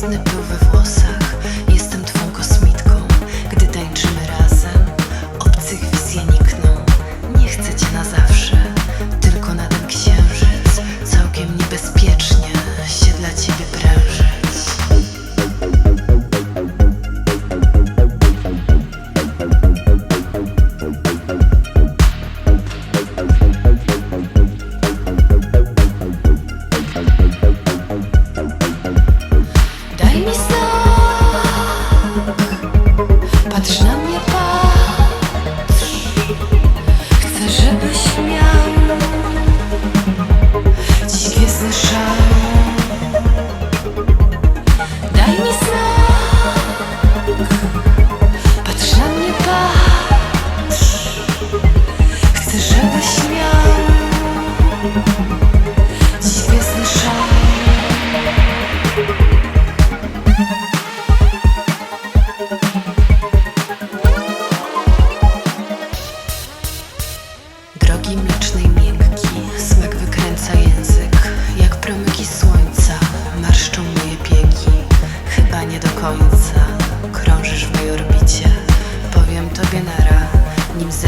нас не повив. Drogi mlecznej miękki, smak wykręca język. Jak promyki słońca, marszczą moje pieki, Chyba nie do końca, krążysz w mojej orbicie. Powiem tobie nara, nim zajmę